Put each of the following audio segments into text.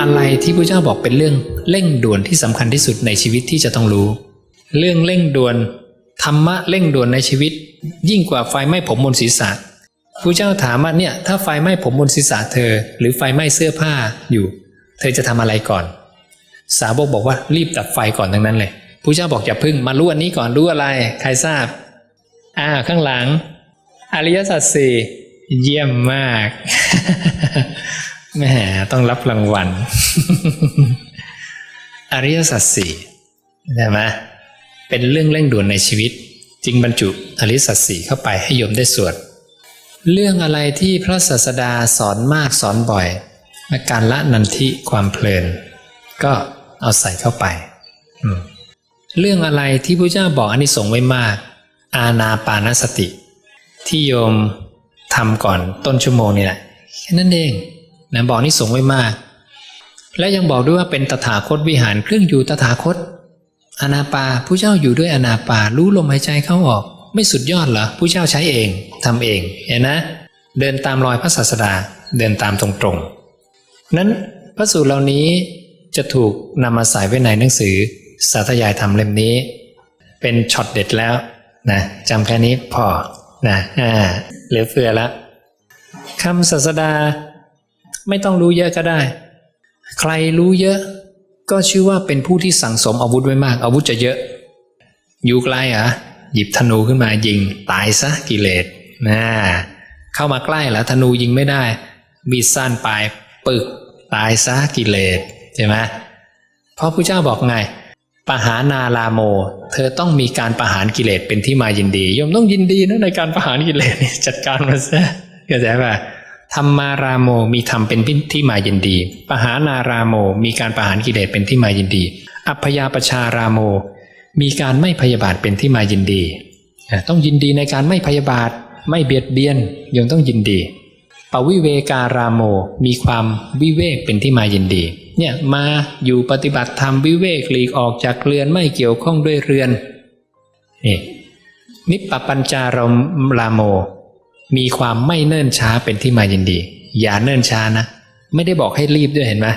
อะไรที่พระเจ้าบอกเป็นเรื่องเร่งด่วนที่สำคัญที่สุดในชีวิตที่จะต้องรู้ เรื่องเร่งด่วนธรรมะเร่งด่วนในชีวิต ยิ่งกว่าไฟไหม้ผมบนศีรษะพระเจ้าถามว่าเนี่ยถ้าไฟไหม้ผมบนศีรษะเธอ หรือไฟไหม้เสื้อผ้าอยู่ เธอจะทำอะไรก่อน สาวกบอกว่ารีบดับไฟก่อนทั้งนั้นเลยพระเจ้าบอกอย่าพึ่งมารู้อันนี้ก่อนรู้อะไร ใครทราบอ่าข้างหลัง อริยสัจสี่เยี่ยมมาก แหมต้องรับรางวัล อริยสัจสี่ใช่ไหมเป็นเรื่องเร่งด่วนในชีวิต จึงบรรจุอริยสัจสี่เข้าไปให้โยมได้สวด เรื่องอะไรที่พระศาสดาสอนมากสอนบ่อยและการละนันทิความเพลิน ก็เอาใส่เข้าไป เรื่องอะไรที่พระเจ้าบอกอนิสงส์ไว้มาก อาณาปานสติ ที่โยมทำก่อนต้นชั่วโมงนี่แหละแค่นั้นเอง นะบอกนิสงไว้มาก และยังบอกด้วยว่าเป็นตถาคตวิหารเครื่องอยู่ตถาคต อนาปาผู้เจ้าอยู่ด้วยอนาปารู้ลมหายใจเข้าออก ไม่สุดยอดเหรอผู้เจ้าใช้เองทำเองเห็นนะ เดินตามรอยพระศาสดาเดินตามตรงๆ นั้นพระสูตรเหล่านี้จะถูกนำมาใส่ไว้ในหนังสือสาธยายธรรมเล่มนี้ เป็นช็อตเด็ดแล้วนะจำแค่นี้พอนะอ่าเหลือเฟือแล้วคำศาสดา ไม่ต้องรู้เยอะก็ได้ ใครรู้เยอะ ก็ชื่อว่าเป็นผู้ที่สั่งสมอาวุธไว้มาก อาวุธจะเยอะ อยู่ไกลเหรอหยิบธนูขึ้นมายิง ตายซะกิเลสนะเข้ามาใกล้แล้วธนูยิงไม่ได้มีดสั้นปลายปึกตายซะกิเลสใช่ไหมเพราะพระเจ้าบอกไงปหานาลาโม เธอต้องมีการประหารกิเลสเป็นที่มายินดีโยมต้องยินดีนะในการประหารกิเลสจัดการมันซะเข้าใจป่ะ ธรรมารามโมมีธรรมเป็นที่มายินดี ปหานารามโมมีการประหารกิเลสเป็นที่มายินดี อัพยาปชารามโม มีการไม่พยาบาทเป็นที่มายินดี ต้องยินดีในการไม่พยาบาท ไม่เบียดเบียนโยมต้องยินดี ปวิเวการามโมมีความวิเวกเป็นที่มายินดีเนี่ยมาอยู่ปฏิบัติธรรมวิเวกหลีกออกจากเรือนไม่เกี่ยวข้องด้วยเรือนนี่นิปปปัญจารมลาโม มีความไม่เนิ่นช้าเป็นที่มายินดี อย่าเนิ่นช้านะ ไม่ได้บอกให้รีบด้วยเห็นไหม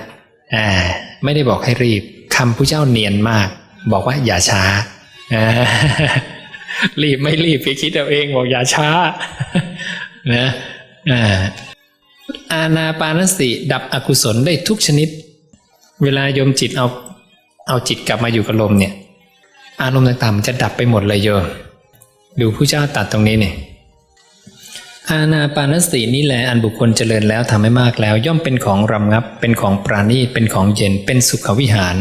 อ่า ไม่ได้บอกให้รีบคำผู้เจ้าเนียนมาก บอกว่าอย่าช้าอ่ารีบไม่รีบไปคิดเอาเองบอกอย่าช้า นะอ่าอาณาปานสติดับอกุศลได้ทุกชนิด เวลาโยมจิตเอา เอาจิตกลับมาอยู่กับลมเนี่ย อารมณ์ต่างๆมันจะดับไปหมดเลยโยมดูผู้เจ้าตัดตรงนี้เนี่ย อาณาปานสตินี่แหละอันบุคคลเจริญแล้วทำให้มากแล้ว ย่อมเป็นของรำงับ เป็นของปราณีตเป็นของเย็นเป็นสุขวิหาร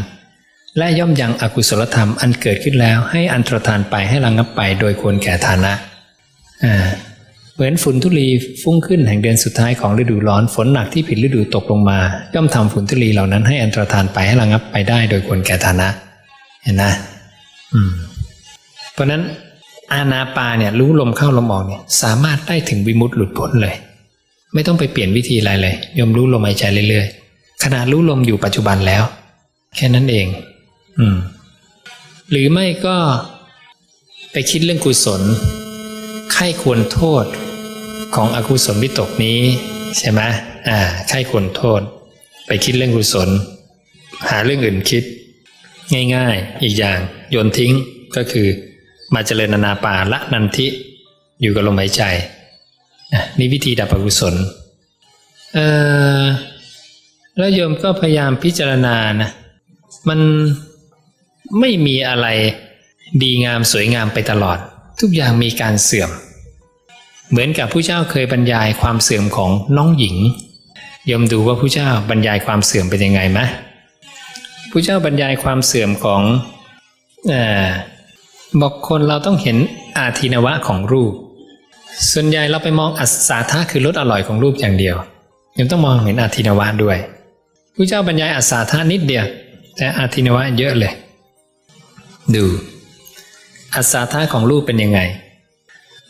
และย่อมยังอกุศลธรรมอันเกิดขึ้นแล้ว ให้อันตรธานไปให้ระงับไปโดยควรแก่ฐานะอ่าเหมือนฝุ่นทุลีฟุ้งขึ้นแห่งเดือนสุดท้ายของฤดูร้อนฝนหนักที่ผิดฤดูตกลงมา ย่อมทำฝุ่นทุลีเหล่านั้นให้อันตรธานไปให้ระงับไปได้โดยควรแก่ฐานะ เห็นนะ อืม เพราะนั้น อาณาปาเนี่ยรู้ลมเข้าลมออกเนี่ยสามารถได้ถึงวิมุตติหลุดพ้นเลย ไม่ต้องไปเปลี่ยนวิธีอะไรเลยยมรู้ลมหายใจเรื่อยๆขณะรู้ลมอยู่ปัจจุบันแล้ว แค่นั้นเอง อืม หรือไม่ก็ไปคิดเรื่องกุศลไข้ควรโทษของอกุศลวิตกนี้ ใช่ไหมอ่าไข้ควรโทษ ไปคิดเรื่องกุศล หาเรื่องอื่นคิด ง่ายๆ อีกอย่างโยนทิ้งก็คือ มาเจริญนานาปาละนันทิอยู่กับลมหายใจนี่วิธีดับอกุศลเออแล้วโยมก็พยายามพิจารณานะมันไม่มีอะไรดีงามสวยงามไปตลอด ทุกอย่างมีการเสื่อม เหมือนกับผู้เจ้าเคยบรรยายความเสื่อมของน้องหญิงโยมดูว่าผู้เจ้าบรรยายความเสื่อมเป็นยังไงไหมผู้เจ้าบรรยายความเสื่อมของเอ่อ บอกคนเราต้องเห็นอาทินวะของรูป ส่วนใหญ่เราไปมองอัศาธาคือรสอร่อยของรูปอย่างเดียว ยังต้องมองเห็นอาทินวะด้วยผู้เจ้าบรรยายอัศาธานิดเดียว แต่อาทินวะเยอะเลย ดูอัศาธาของรูปเป็นยังไง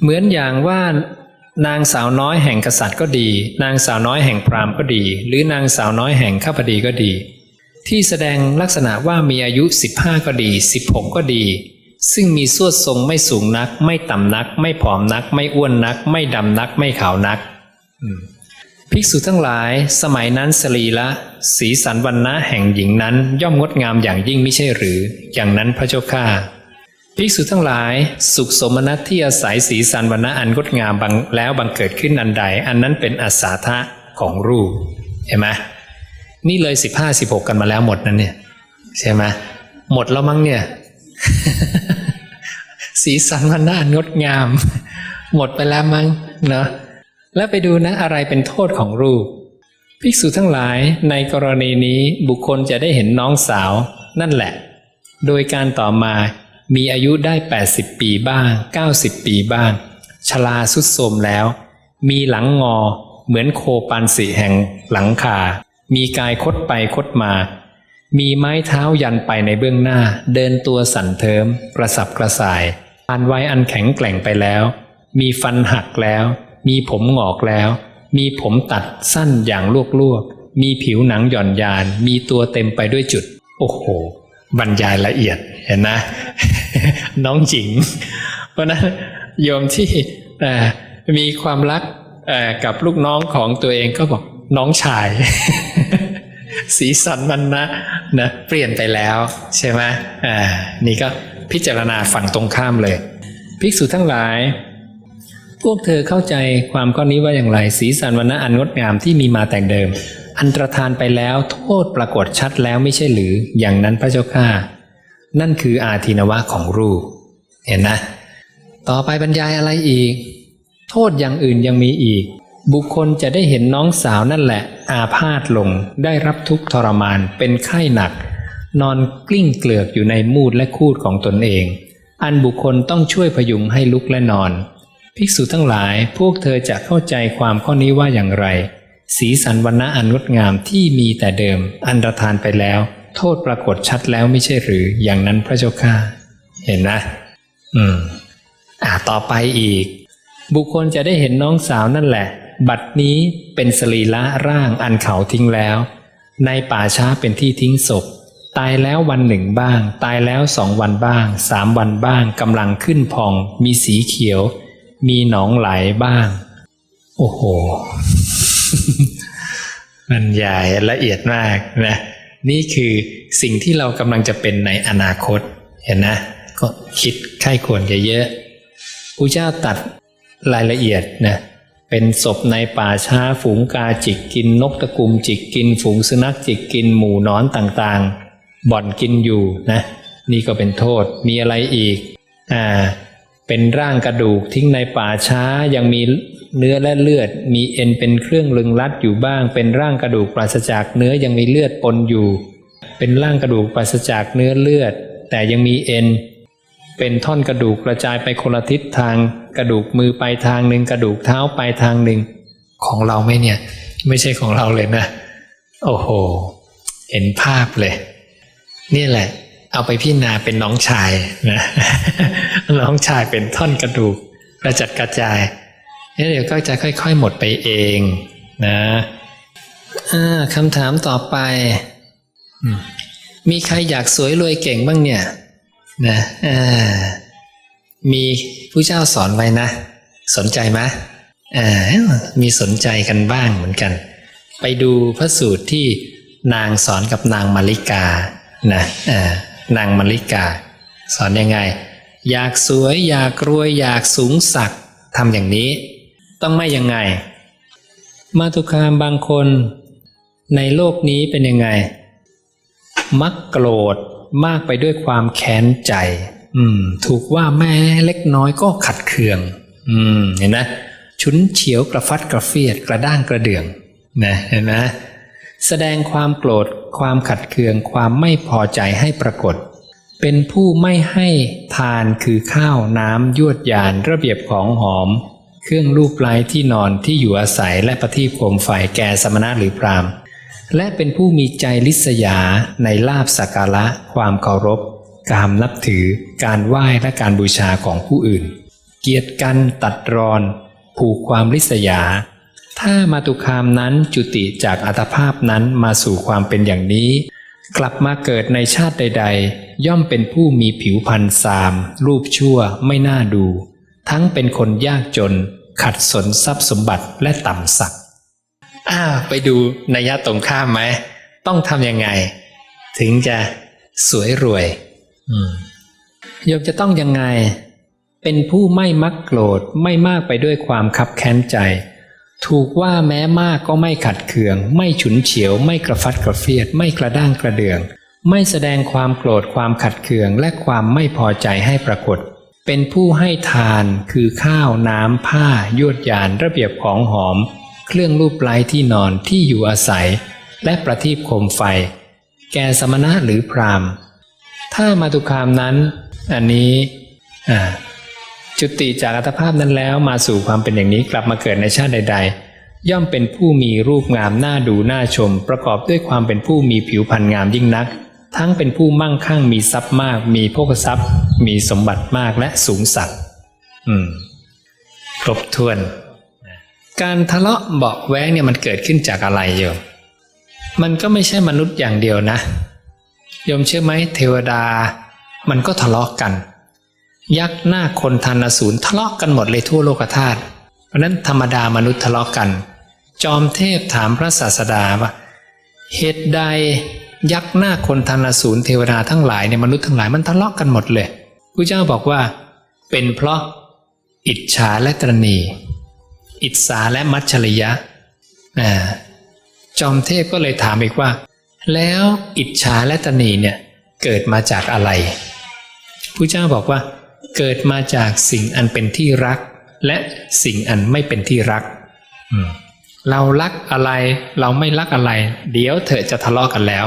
เหมือนอย่างว่านางสาวน้อยแห่งกษัตริย์ก็ดี นางสาวน้อยแห่งพราหมณ์ก็ดี หรือนางสาวน้อยแห่งข้าพดีก็ดี ที่แสดงลักษณะว่ามีอายุ 15 ก็ดี 16 ก็ดี ซึ่งมีสวดทรงไม่สูงนัก ไม่ต่ำนัก ไม่ผอมนัก ไม่อ้วนนัก ไม่ดำนัก ไม่ขาวนักภิกษุทั้งหลายสมัยนั้นสรีละ สีสันวันนะแห่งหญิงนั้นย่อมงดงามอย่างยิ่งไม่ใช่หรือ อย่างนั้นพระเจ้าข้าภิกษุทั้งหลาย สุขสมนัตที่อาศัยสีสันวันนะอันงดงามบังแล้วบังเกิดขึ้นอันใด อันนั้นเป็นอาสาทะของรูปเห็นไหมนี่เลยสิบห้าสิบหกกันมาแล้วหมดนั่นเนี่ยใช่ไหมหมดแล้วมั้งเนี่ย สีสันวันนะอันงดงาม หมดไปแล้วมั้งเนาะแล้วไปดูนะอะไรเป็นโทษของรูป ภิกษุทั้งหลายในกรณีนี้บุคคลจะได้เห็นน้องสาว นั่นแหละ โดยการต่อมามีอายุได้ 80 ปีบ้าง 90 ปีบ้างชราสุดโทมแล้ว มีหลังงอเหมือนโคปันสีแห่งหลังคา มีกายคดไปคดมา มีไม้เท้ายันไปในเบื้องหน้า เดินตัวสั่นเทิมกระสับกระส่ายานไว้อันแข็งแกร่งไปแล้ว มีฟันหักแล้ว มีผมหงอกแล้ว มีผมตัดสั้นอย่างลวกลวกๆ มีผิวหนังหย่อนยาน มีตัวเต็มไปด้วยจุด โอ้โห บรรยายละเอียดเห็นนะ น้องหญิง เพราะนั้นโยมที่มีความรักกับลูกน้องของตัวเองก็บอกน้องชาย สีสันมันนะนะ เปลี่ยนไปแล้วใช่ไหมอ่านี่ก็ พิจารณาฝั่งตรงข้ามเลย ภิกษุทั้งหลาย พวกเธอเข้าใจความข้อนี้ว่าอย่างไร สีสันวันนะอันงดงามที่มีมาแต่เดิม อันตรธานไปแล้วโทษปรากฏชัดแล้วไม่ใช่หรืออย่างนั้นพระเจ้าข้านั่นคืออาทินวะของรูป เห็นนะ ต่อไปบรรยายอะไรอีก โทษอย่างอื่นยังมีอีก บุคคลจะได้เห็นน้องสาวนั่นแหละ อาพาธลงได้รับทุกข์ทรมานเป็นไข้หนัก นอนกลิ้งเกลือกอยู่ในมูดและคูดของตนเอง อันบุคคลต้องช่วยพยุงให้ลุกและนอน ภิกษุทั้งหลายพวกเธอจะเข้าใจความข้อนี้ว่าอย่างไร สีสันวันนะอันงดงามที่มีแต่เดิม อันตรธานไปแล้ว โทษปรากฏชัดแล้วไม่ใช่หรืออย่างนั้นพระเจ้าข้าเห็นนะ อืม อ่าต่อไปอีก บุคคลจะได้เห็นน้องสาวนั่นแหละ บัดนี้เป็นสรีละร่างอันเขาทิ้งแล้ว ในป่าช้าเป็นที่ทิ้งศพ ตายแล้ววันหนึ่งบ้าง ตายแล้วสองวันบ้างสามวันบ้างกำลังขึ้นพอง มีสีเขียว มีหนองไหลบ้าง โอ้โหบรรยายละเอียดมากนะนี่คือสิ่งที่เรากำลังจะเป็นในอนาคต เห็นนะ ก็คิดไข้ควรเยอะๆพระเจ้าตัดรายละเอียดนะเป็นศพในป่าช้าฝูงกาจิกกินนกตะกุมจิกกิน ฝูงสุนัขจิกกินหมูนอนต่างๆ บ่อนกินอยู่นะ นี่ก็เป็นโทษมีอะไรอีกอ่าเป็นร่างกระดูกทิ้งในป่าช้ายังมีเนื้อและเลือด มีเอ็นเป็นเครื่องลึงรัดอยู่บ้าง เป็นร่างกระดูกปราศจากเนื้อยังมีเลือดปนอยู่ เป็นร่างกระดูกปราศจากเนื้อเลือด แต่ยังมีเอ็นเป็นท่อนกระดูกกระจายไปคนละทิศทาง กระดูกมือไปทางหนึ่งกระดูกเท้าไปทางหนึ่งของเราไหมเนี่ย ไม่ใช่ของเราเลยนะ โอ้โห เห็นภาพเลย นี่แหละ เอาไปพี่นาเป็นน้องชายนะน้องชายเป็นท่อนกระดูกกระจัดกระจายแล้วเดี๋ยวก็จะค่อย ๆ หมดไปเองนะคำถามต่อไป มีใครอยากสวยรวยเก่งบ้างเนี่ยนะมีผู้เจ้าสอนไว้นะ สนใจไหมมีสนใจกันบ้างเหมือนกัน ไปดูพระสูตรที่นางสอนกับนางมาริกา นะอ่านางมาริกา สอนยังไง อยากสวย อยากรวย อยากสูงสักทำอย่างนี้ ต้องไม่ยังไง มาตุคามบางคน ในโลกนี้เป็นยังไง มักโกรธมากไปด้วยความแค้นใจ อืม ถูกว่าแม่เล็กน้อยก็ขัดเคือง อืม เห็นนะชุนเฉียวกระฟัดกระเฟียดกระด้างกระเดื่องนะเห็นไหม แสดงความโกรธ ความขัดเคือง ความไม่พอใจให้ปรากฏ เป็นผู้ไม่ให้ทานคือข้าวน้ำยวดยานระเบียบของหอม เครื่องรูปไล้ที่นอนที่อยู่อาศัยและประทีปโคมไฟแก่สมณะหรือพราหมณ์ และเป็นผู้มีใจลิษยาในลาบสักการะ ความเคารพ การนับถือ การไหว้และการบูชาของผู้อื่น เกียรติกันตัดรอน ผูกความลิษยา ถ้ามาตุคามนั้นจุติจากอัตภาพนั้นมาสู่ความเป็นอย่างนี้ กลับมาเกิดในชาติใด ๆ ย่อมเป็นผู้มีผิวพรรณซาม รูปชั่วไม่น่าดู ทั้งเป็นคนยากจน ขัดสนทรัพย์สมบัติและต่ำสักอ้าวไปดูนัยยะตรงข้ามไหม ต้องทำยังไง ถึงจะสวยรวยโยมจะต้องยังไง เป็นผู้ไม่มักโกรธไม่มากไปด้วยความคับแค้นใจ ถูกว่าแม้มากก็ไม่ขัดเคือง ไม่ฉุนเฉียว ไม่กระฟัดกระเฟียด ไม่กระด้างกระเดือง ไม่แสดงความโกรธความขัดเคืองและความไม่พอใจให้ปรากฏ เป็นผู้ให้ทานคือข้าวน้ำผ้ายวดยานระเบียบของหอม เครื่องรูปไล้ที่นอนที่อยู่อาศัย และประทีปโคมไฟ แก่สมณะหรือพราหมณ์ ถ้ามาตุคามนั้น อันนี้อ่า จุติจากอัตภาพนั้นแล้วมาสู่ความเป็นอย่างนี้กลับมาเกิดในชาติใด ๆ ย่อมเป็นผู้มีรูปงามน่าดูน่าชม ประกอบด้วยความเป็นผู้มีผิวพรรณงามยิ่งนัก ทั้งเป็นผู้มั่งคั่งมีทรัพย์มาก มีโภคทรัพย์ มีสมบัติมากและสูงสักดิ์อืมครบถ้วน การทะเลาะเบาะแว้งเนี่ยมันเกิดขึ้นจากอะไรโยมมันก็ไม่ใช่มนุษย์อย่างเดียวนะโยมเชื่อไหมเทวดา มันก็ทะเลาะกัน ยักษ์หน้าคนทันอสูรทะเลาะกันหมดเลยทั่วโลกธาตุ เพราะนั้นธรรมดามนุษย์ทะเลาะกัน จอมเทพถามพระศาสดาว่าเหตุใดยักษ์หน้าคนทันอสูรเทวดาทั้งหลายในมนุษย์ทั้งหลายมันทะเลาะกันหมดเลยพระเจ้าบอกว่า เป็นเพราะอิจฉาและตรณี อิจฉาและมัจฉริยะจอมเทพก็เลยถามอีกว่า แล้วอิจฉาและตรณีเนี่ยเกิดมาจากอะไรพระเจ้าบอกว่า เกิดมาจากสิ่งอันเป็นที่รัก และสิ่งอันไม่เป็นที่รัก เรารักอะไรเราไม่รักอะไร เดี๋ยวเธอจะทะเลาะกันแล้ว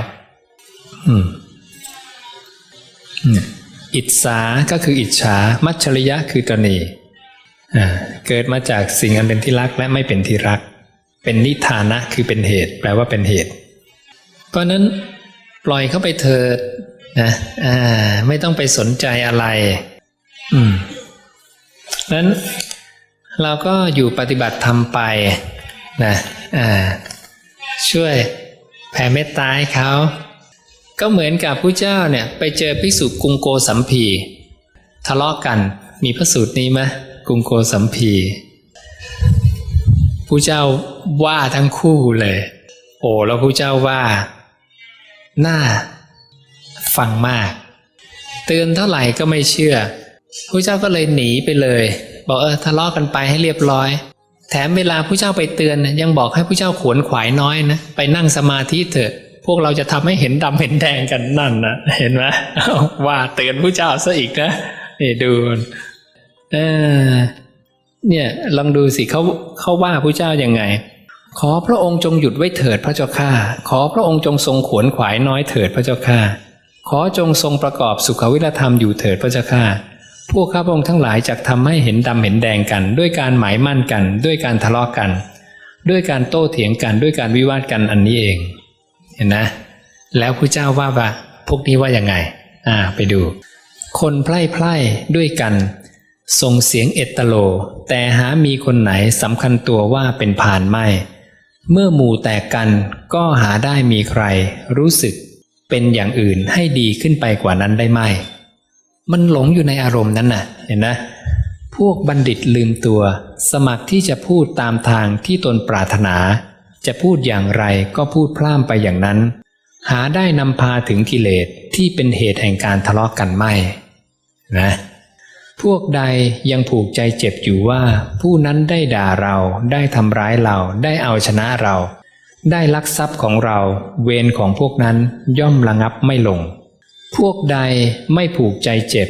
อิจฉาก็คืออิจฉา มัจฉริยะคือตรณีเกิดมาจากสิ่งอันเป็นที่รักและไม่เป็นที่รัก เป็นนิทานะคือเป็นเหตุ แปลว่าเป็นเหตุ เพราะนั้นปล่อยเข้าไปเถิดนะไม่ต้องไปสนใจอะไร อืมนั้นเราก็อยู่ปฏิบัติธรรมไปนะอ่าช่วยแผ่เมตตาให้เขาก็เหมือนกับผู้เจ้าเนี่ย ไปเจอภิกษุกุงโกสัมพีทะเลาะกันมีพระสูตรนี้ไหมกุงโกสัมพีผู้เจ้าว่าทั้งคู่เลย โอ้แล้วผู้เจ้าว่าน่าฟังมาก เตือนเท่าไหร่ก็ไม่เชื่อ ผู้เจ้าก็เลยหนีไปเลย บอกเออทะเลาะกันไปให้เรียบร้อย แถมเวลาผู้เจ้าไปเตือนยังบอกให้ผู้เจ้าขวนขวายน้อยนะไปนั่งสมาธิเถอะ พวกเราจะทำให้เห็นดำเห็นแดงกันนั่นนะเห็นไหมว่าเตือนผู้เจ้าซะอีกนะนี่ดูเออเนี่ยลองดูสิเขาเขาว่าผู้เจ้ายังไง ขอพระองค์จงหยุดไว้เถิดพระเจ้าข้าขอพระองค์จงทรงขวนขวายน้อยเถิดพระเจ้าข้าขอจงทรงประกอบสุขวิรธรรมอยู่เถิดพระเจ้าข้า พวกข้าพระองค์ทั้งหลายจะทำให้เห็นดำเห็นแดงกัน ด้วยการหมายมั่นกัน ด้วยการทะเลาะกัน ด้วยการโต้เถียงกันด้วยการวิวาทกันอันนี้เอง เห็นนะ แล้วพระเจ้าว่าว่าพวกนี้ว่ายังไง อ่า ไปดู คนไพร่ไพร่ด้วยกันส่งเสียงเอตโล แต่หามีคนไหนสำคัญตัวว่าเป็นพานไม่ เมื่อหมู่แตกกันก็หาได้มีใคร รู้สึกเป็นอย่างอื่นให้ดีขึ้นไปกว่านั้นได้ไหม มันหลงอยู่ในอารมณ์นั้นน่ะ เห็นนะ พวกบัณฑิตลืมตัว สมัครที่จะพูดตามทางที่ตนปรารถนา จะพูดอย่างไรก็พูดพล่ามไปอย่างนั้น หาได้นำพาถึงกิเลสที่เป็นเหตุแห่งการทะเลาะกันไม่นะพวกใดยังผูกใจเจ็บอยู่ว่า ผู้นั้นได้ด่าเราได้ทำร้ายเราได้เอาชนะเรา ได้ลักทรัพย์ของเรา เวรของพวกนั้นย่อมระงับไม่ลง พวกใดไม่ผูกใจเจ็บ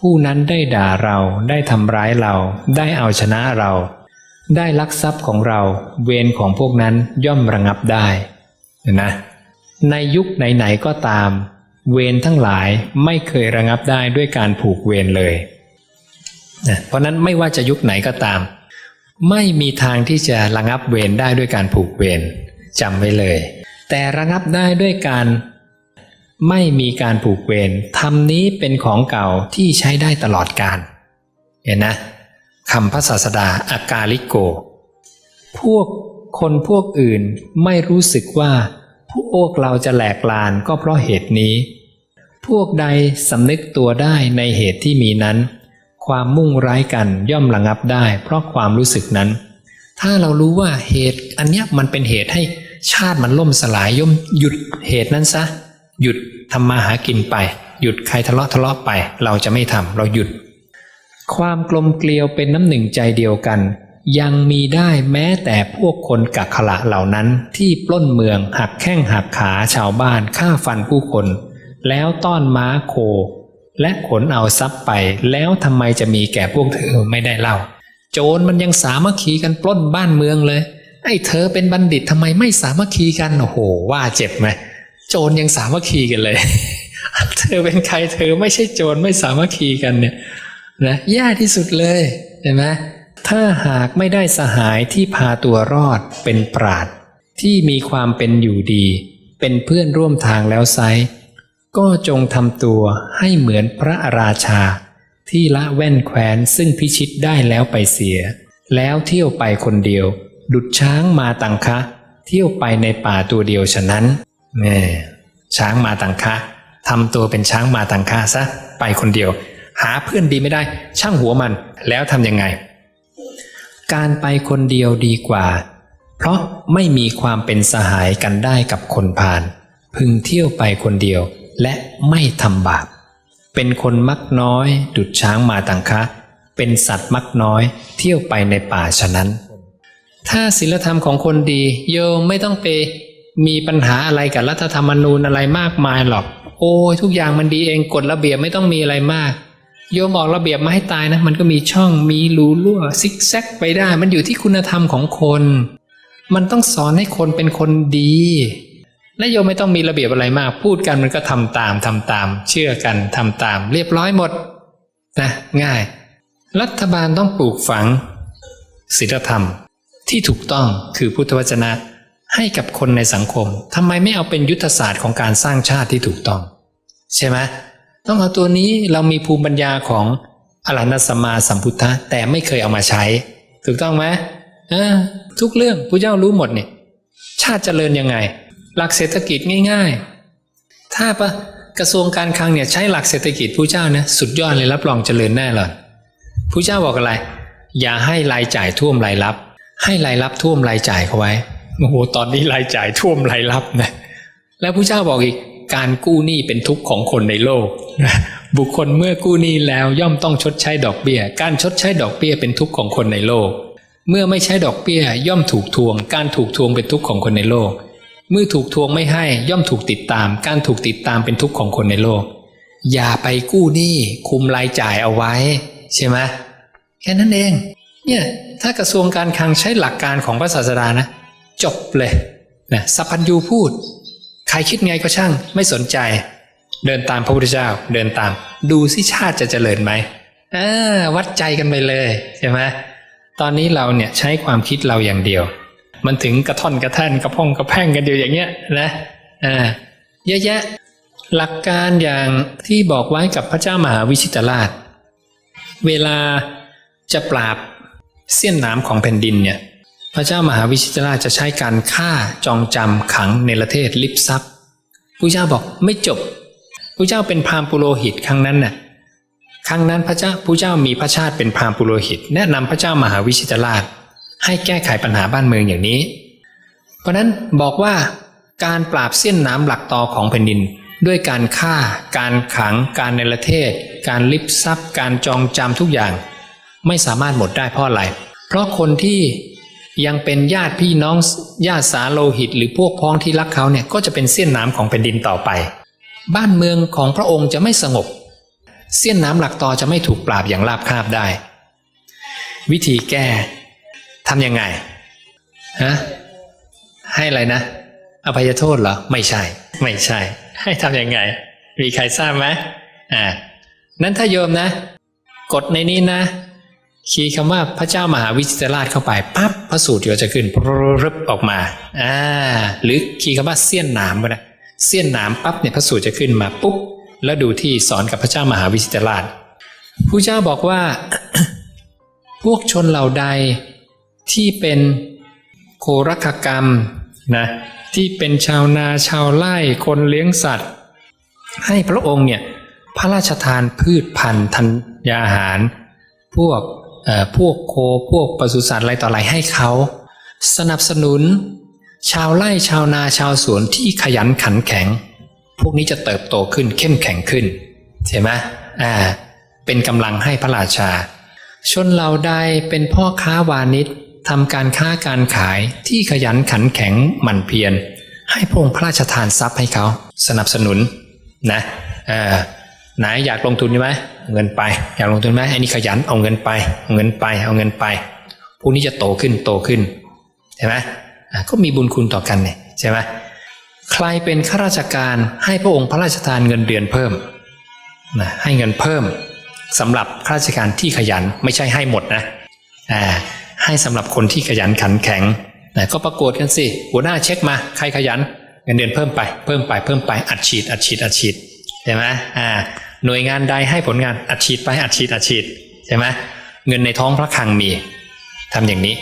ผู้นั้นได้ด่าเราได้ทำร้ายเรา ได้เอาชนะเรา ได้ลักทรัพย์ของเรา เวรของพวกนั้นย่อมระงับได้นนะในยุคไหนๆก็ตาม เวรทั้งหลายไม่เคยระงับได้ด้วยการผูกเวรเลยนะเพราะนั้นไม่ว่าจะยุคไหนก็ตาม ไม่มีทางที่จะระงับเวรได้ด้วยการผูกเวรจำไว้เลย แต่ระงับได้ด้วยการ ไม่มีการผูกเวรธรรมนี้เป็นของเก่าที่ใช้ได้ตลอดกาลเห็นนะคำพระศาสดาอากาลิโก พวกคนพวกอื่นไม่รู้สึกว่าพวกเราจะแหลกลานก็เพราะเหตุนี้ พวกใดสำนึกตัวได้ในเหตุที่มีนั้น ความมุ่งร้ายกันย่อมระงับได้ เพราะความรู้สึกนั้น ถ้าเรารู้ว่าเหตุอันเนี้ยมันเป็นเหตุให้ชาติมันล่มสลายย่อมหยุดเหตุนั้นซะ หยุดทำมาหากินไป หยุดใครทะเลาะทะเลาะไป เราจะไม่ทำเราหยุด ความกลมเกลียวเป็นน้ำหนึ่งใจเดียวกัน ยังมีได้แม้แต่พวกคนกักขละเหล่านั้นที่ปล้นเมืองหักแข้งหักขาชาวบ้านฆ่าฟันผู้คน แล้วต้อนม้าโค และขนเอาทรัพย์ไป แล้วทำไมจะมีแก่พวกเธอไม่ได้เล่า โจรมันยังสามัคคีกันปล้นบ้านเมืองเลยไอ้เธอเป็นบัณฑิตทำไมไม่สามัคคีกันโอ้โหว่าเจ็บไหม โจรยังสามัคคีกันเลย เธอเป็นใครเธอไม่ใช่โจรไม่สามัคคีกันเนี่ยนะแย่ที่สุดเลยเห็นไหมถ้าหากไม่ได้สหายที่พาตัวรอดเป็นปราดที่มีความเป็นอยู่ดี เป็นเพื่อนร่วมทางแล้วไซก็จงทำตัวให้เหมือนพระราชา ที่ละแว่นแคว้นซึ่งพิชิตได้แล้วไปเสีย แล้วเที่ยวไปคนเดียว ดุดช้างมาตังคะ เที่ยวไปในป่าตัวเดียวฉะนั้น แม่ช้างมาตังคะทำตัวเป็นช้างมาตังคะซะไปคนเดียว หาเพื่อนดีไม่ได้ ช่างหัวมันแล้วทำยังไง การไปคนเดียวดีกว่า เพราะไม่มีความเป็นสหายกันได้กับคนพาลพึงเที่ยวไปคนเดียวและไม่ทำบาปเป็นคนมักน้อย ดุดช้างมาตังคะ เป็นสัตว์มักน้อยเที่ยวไปในป่าฉะนั้น ถ้าศีลธรรมของคนดีโยมไม่ต้องไป มีปัญหาอะไรกับรัฐธรรมนูญอะไรมากมายหรอก โอ้ยทุกอย่างมันดีเองกฎระเบียบไม่ต้องมีอะไรมาก โยมออกระเบียบมาให้ตายนะ มันก็มีช่องมีรูรั่วซิกแซกไปได้ มันอยู่ที่คุณธรรมของคน มันต้องสอนให้คนเป็นคนดีและโยมไม่ต้องมีระเบียบอะไรมาก พูดกันมันก็ทำตามทำตาม เชื่อกันทำตาม เรียบร้อยหมดนะง่าย รัฐบาลต้องปลูกฝังศีลธรรมที่ถูกต้องคือพุทธวจนะ ให้กับคนในสังคมทำไมไม่เอาเป็นยุทธศาสตร์ของการสร้างชาติที่ถูกต้อง ใช่ไหมต้องเอาตัวนี้เรามีภูมิปัญญาของอรหันตสัมมาสัมพุทธะแต่ไม่เคยเอามาใช้ ถูกต้องไหมเออทุกเรื่องพระเจ้ารู้หมดเนี่ยชาติเจริญยังไง หลักเศรษฐกิจง่าย ๆ ถ้าปะกระทรวงการคลังเนี่ยใช้หลักเศรษฐกิจผู้เจ้านะสุดยอดเลยรับรองเจริญแน่เลยผู้เจ้าบอกอะไร อย่าให้รายจ่ายท่วมรายรับ ให้รายรับท่วมรายจ่ายเขาไว้ โอ้โหตอนนี้รายจ่ายท่วมรายรับนะแล้วผู้เจ้าบอกอีกการกู้หนี้เป็นทุกข์ของคนในโลก บุคคลเมื่อกู้หนี้แล้วย่อมต้องชดใช้ดอกเบี้ย การชดใช้ดอกเบี้ยเป็นทุกข์ของคนในโลก เมื่อไม่ใช้ดอกเบี้ยย่อมถูกทวง การถูกทวงเป็นทุกข์ของคนในโลก เมื่อถูกทวงไม่ให้ย่อมถูกติดตาม การถูกติดตามเป็นทุกข์ของคนในโลก อย่าไปกู้หนี้คุมรายจ่ายเอาไว้ ใช่ไหมแค่นั้นเอง เนี่ยถ้ากระทรวงการคลังใช้หลักการของพระศาสดานะ จบเลยนะสัพพัญญูพูด ใครคิดไงก็ช่าง ไม่สนใจ เดินตามพระพุทธเจ้า เดินตาม ดูสิชาติจะเจริญไหมวัดใจกันไปเลยใช่ไหมตอนนี้เราเนี่ยใช้ความคิดเราอย่างเดียว มันถึงกระท่อนกระแท่นกระพ่องกระแพ่งกันเดียวอย่างเงี้ยนะอ่าเยอะแยะหลักการอย่างที่บอกไว้กับพระเจ้ามหาวิชิตราช เวลาจะปราบเสี้ยนนามของแผ่นดินเนี่ย พระเจ้ามหาวิชิตราชจะใช้การฆ่าจองจำขังในประเทศลิบซับพระเจ้าบอกไม่จบพระเจ้าเป็นพราหมณ์ปุโรหิตครั้งนั้นน่ะครั้งนั้นพระเจ้าพระเจ้ามีพระชาติเป็นพราหมณ์ปุโรหิต แนะนำพระเจ้ามหาวิชิตราช ให้แก้ไขปัญหาบ้านเมืองอย่างนี้ เพราะนั้นบอกว่าการปราบเส้นน้ำหลักต่อของแผ่นดิน ด้วยการฆ่า การขัง การในประเทศ การลิบทรัพย์การจองจำทุกอย่าง ไม่สามารถหมดได้เพราะอะไร เพราะคนที่ ยังเป็นญาติพี่น้องญาติสาโลหิต หรือพวกพ้องที่รักเขาเนี่ยก็จะเป็นเส้นน้ำของแผ่นดินต่อไป บ้านเมืองของพระองค์จะไม่สงบ เส้นน้ำหลักต่อจะไม่ถูกปราบอย่างราบคาบได้ วิธีแก้ทำยังไงฮะให้อะไรนะ อภัยโทษเหรอ ไม่ใช่ ไม่ใช่ ให้ทำยังไง มีใครทราบไหมอ่านั้นถ้าโยมนะ กดในนี้นะ คีย์คำว่าพระเจ้ามหาวิจิตรราชเข้าไปปั๊บพระสูตรก็จะขึ้นรึบออกมาอ่าหรือคีย์คำว่าเสี้ยนหนามก็ได้เสี้ยนหนามปั๊บเนี่ยพระสูตรจะขึ้นมาปุ๊บแล้วดูที่สอนกับพระเจ้ามหาวิจิตรราชผู้เจ้าบอกว่า พวกชนเหล่าใดที่เป็นโครักกรรมนะที่เป็นชาวนาชาวไร่คนเลี้ยงสัตว์ ให้พระองค์เนี่ยพระราชทานพืชพันธุ์ธัญญาหาร พวก พวกโคพวกปศุสัตว์อะไรต่ออะไรให้เขา สนับสนุน ชาวไร่ชาวนาชาวสวนที่ขยันขันแข็ง พวกนี้จะเติบโตขึ้นเข้มแข็งขึ้นใช่ไหมอ่า เป็นกำลังให้พระราชา ชนเราใดเป็นพ่อค้าวานิชทำการค้าการขายที่ขยันขันแข็งหมั่นเพียรให้พระองค์พระราชทานทรัพย์ให้เขา สนับสนุนนะอ่าไหนอยากลงทุนใช่ไหม เงินไป อยากลงทุนไหมไอ้นี่ขยันเอาเงินไปเอาเงินไป เอาเงินไปพวกนี้จะโตขึ้นโตขึ้นใช่ไหมก็มีบุญคุณต่อกันเนี่ยใช่ไหมใครเป็นข้าราชการให้พระองค์พระราชทานเงินเดือนเพิ่มนะให้เงินเพิ่มสำหรับข้าราชการที่ขยันไม่ใช่ให้หมดนะอ่าให้สำหรับคนที่ขยันขันแข็งนะก็ประกวดกันสิหัวหน้าเช็คมา ใครขยันเงินเดือนเพิ่มไปเพิ่มไปเพิ่มไปอัดฉีดอัดฉีดอัดฉีดใช่ไหมอ่า หน่วยงานใดให้ผลงานอัดฉีดไปอัดฉีดอัดฉีดใช่ไหมเงินในท้องพระคลังมีทำอย่างนี้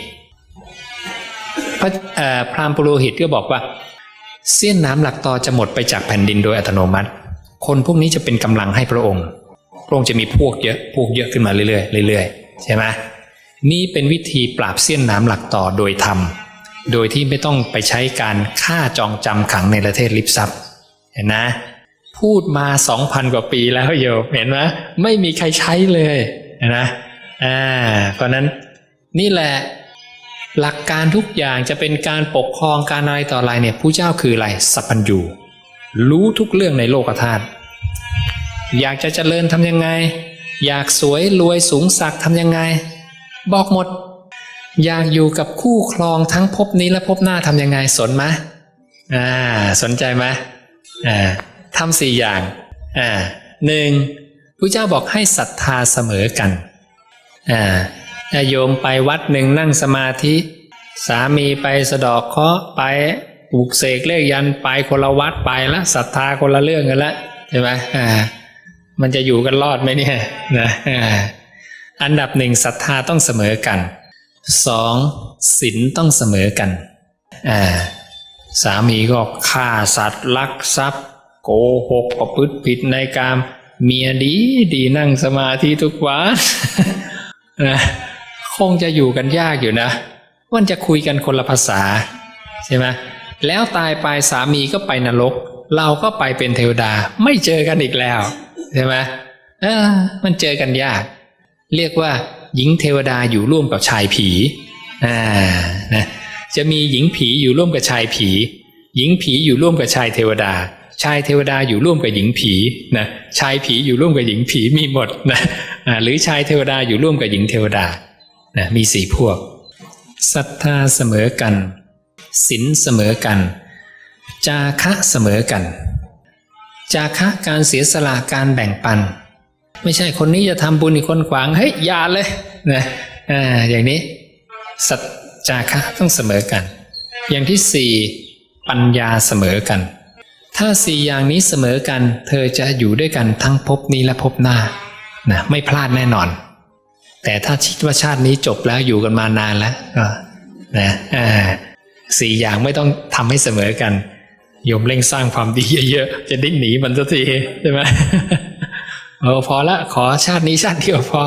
พระพราหมณ์ปุโรหิตก็บอกว่า เสี้ยนน้ำหลักต่อจะหมดไปจากแผ่นดินโดยอัตโนมัติ คนพวกนี้จะเป็นกำลังให้พระองค์ พระองค์จะมีพวกเยอะพวกเยอะขึ้นมาเรื่อยๆเรื่อยๆใช่ไหมนี่เป็นวิธีปราบเสี้ยนน้ำหลักต่อโดยธรรม โดยที่ไม่ต้องไปใช้การฆ่าจองจำขังในประเทศลิบซับเห็นนะ พูดมาสองพันกว่าปีแล้วโยมเห็นไหมไม่มีใครใช้เลยนะอ่าเพราะนั้นนี่แหละหลักการทุกอย่างจะเป็นการปกครองการอะไรต่ออะไรเนี่ยผู้เจ้าคืออะไรสัพพัญญูรู้ทุกเรื่องในโลกธาตุอยากจะเจริญทำยังไง อยากสวยรวยสูงสักทำยังไง บอกหมด อยากอยู่กับคู่ครองทั้งภพนี้และภพหน้าทำยังไงสนไหมอ่า สนใจไหมอ่า ทำสี่อย่างอ่าหนึ่งพระเจ้าบอกให้ศรัทธาเสมอกันอ่าโยมไปวัดหนึ่งนั่งสมาธิ สามีไปสะดอกเคาะไปปลูกเสกเลขยันไปคนละวัดไปละศรัทธาคนละเรื่องกันละใช่ไหมอ่ามันจะอยู่กันรอดไหมเนี่ยนะอ่าอันดับหนึ่งศรัทธาต้องเสมอกันสองศีลต้องเสมอกันอ่าสามีก็ฆ่าสัตว์ลักทรัพย์ โกหกประพฤติผิดในกามเมียดีดีนั่งสมาธิทุกวันนะคงจะอยู่กันยากอยู่นะมันจะคุยกันคนละภาษาใช่ไหมแล้วตายไปสามีก็ไปนรก เราก็ไปเป็นเทวดาไม่เจอกันอีกแล้วใช่ไหมเออ มันเจอกันยาก เรียกว่า หญิงเทวดาอยู่ร่วมกับชายผีอ่านะจะมีหญิงผีอยู่ร่วมกับชายผี หญิงผีอยู่ร่วมกับชายเทวดา ชายเทวดาอยู่ร่วมกับหญิงผีนะชายผีอยู่ร่วมกับหญิงผีมีหมดนะหรือชายเทวดาอยู่ร่วมกับหญิงเทวดานะมีสี่พวกศรัทธาเสมอกันศีลเสมอกัน จาคะเสมอกัน จาคะการเสียสละการแบ่งปัน ไม่ใช่คนนี้จะทำบุญอีกคนขวางเฮ้ยอย่าเลยนะอ่าอย่างนี้สัจจาคะต้องเสมอกัน อย่างที่สี่ปัญญาเสมอกัน ถ้าสี่อย่างนี้เสมอกัน เธอจะอยู่ด้วยกันทั้งภพนี้และภพหน้านะไม่พลาดแน่นอน แต่ถ้าคิดว่าชาตินี้จบแล้วอยู่กันมานานแล้วก็นะสี่อย่างไม่ต้องทำให้เสมอกันโยมเร่งสร้างความดีเยอะๆ จะได้หนีมันสักทีใช่ไหมเออพอละขอชาตินี้ชาติเดียวพอ